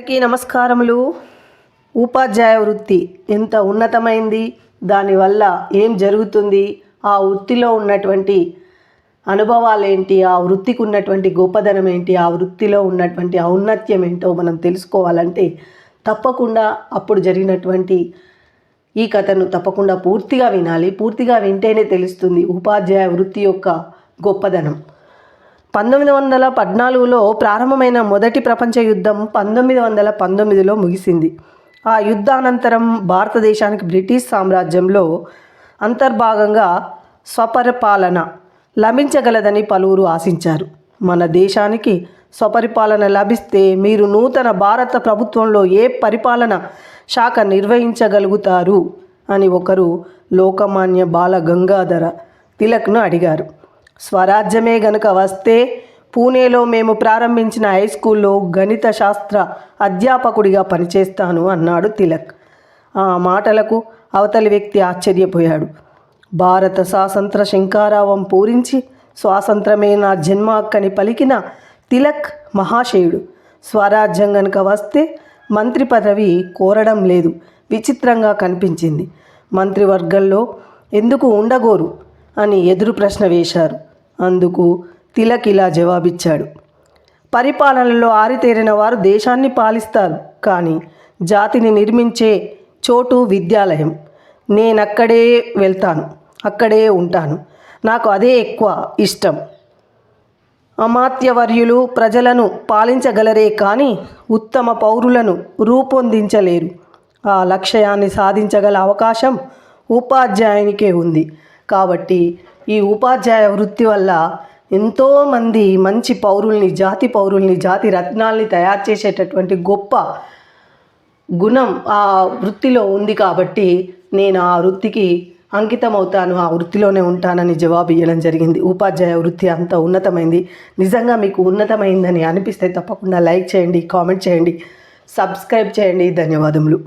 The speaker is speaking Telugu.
అందరికీ నమస్కారములు. ఉపాధ్యాయ వృత్తి ఎంత ఉన్నతమైంది దానివల్ల ఏం జరుగుతుంది? ఆ వృత్తిలో ఉన్నటువంటి అనుభవాలు ఏంటి ఆ వృత్తికి ఉన్నటువంటి గొప్పదనం ఏంటి? ఆ వృత్తిలో ఉన్నటువంటి ఔన్నత్యం ఏంటో మనం తెలుసుకోవాలంటే తప్పకుండా అప్పుడు జరిగినటువంటి ఈ కథను తప్పకుండా పూర్తిగా వినాలి. పూర్తిగా వింటేనే తెలుస్తుంది ఉపాధ్యాయ వృత్తి యొక్క గొప్పదనం. పంతొమ్మిది వందల పద్నాలుగులో ప్రారంభమైన మొదటి ప్రపంచ యుద్ధం పంతొమ్మిది వందల పంతొమ్మిదిలో ముగిసింది. ఆ యుద్ధానంతరం భారతదేశానికి బ్రిటిష్ సామ్రాజ్యంలో అంతర్భాగంగా స్వపరిపాలన లభించగలదని పలువురు ఆశించారు. మన దేశానికి స్వపరిపాలన లభిస్తే మీరు నూతన భారత ప్రభుత్వంలో ఏ పరిపాలన శాఖ నిర్వహించగలుగుతారు? అని ఒకరు లోకమాన్య బాల గంగాధర తిలక్ను అడిగారు. స్వరాజ్యమే గనుక వస్తే పూణేలో మేము ప్రారంభించిన హై స్కూల్లో గణిత శాస్త్ర అధ్యాపకుడిగా పనిచేస్తాను అన్నాడు తిలక్. ఆ మాటలకు అవతలి వ్యక్తి ఆశ్చర్యపోయాడు. భారత స్వాతంత్ర శంకారావం పూరించి స్వాతంత్రమే నా జన్మ హక్కని పలికిన తిలక్ మహాశయుడు. స్వరాజ్యం గనుక వస్తే మంత్రి పదవి కోరడం లేదు విచిత్రంగా కనిపించింది. మంత్రివర్గంలో ఎందుకు ఉండగోరు అని ఎదురు ప్రశ్న వేశారు. అందుకు తిలక్ ఇలా జవాబిచ్చాడు. పరిపాలనలో ఆరితేరిన వారు దేశాన్ని పాలిస్తారు కానీ జాతిని నిర్మించే చోటు విద్యాలయం. నేనక్కడే వెళ్తాను అక్కడే ఉంటాను. నాకు అదే ఎక్కువ ఇష్టం. అమాత్యవర్యులు ప్రజలను పాలించగలరే కానీ ఉత్తమ పౌరులను రూపొందించలేరు. ఆ లక్ష్యాన్ని సాధించగల అవకాశం ఉపాధ్యాయునికే ఉంది. కాబట్టి ఈ ఉపాధ్యాయ వృత్తి వల్ల ఎంతోమంది మంచి పౌరుల్ని జాతి పౌరుల్ని జాతి రత్నాల్ని తయారు చేసేటటువంటి గొప్ప గుణం ఆ వృత్తిలో ఉంది కాబట్టి నేను ఆ వృత్తికి అంకితం అవుతాను ఆ వృత్తిలోనే ఉంటానని జవాబు ఇవ్వడం జరిగింది. ఉపాధ్యాయ వృత్తి అంత ఉన్నతమైంది. నిజంగా మీకు ఉన్నతమైందని అనిపిస్తే తప్పకుండా లైక్ చేయండి కామెంట్ చేయండి సబ్స్క్రైబ్ చేయండి. ధన్యవాదములు.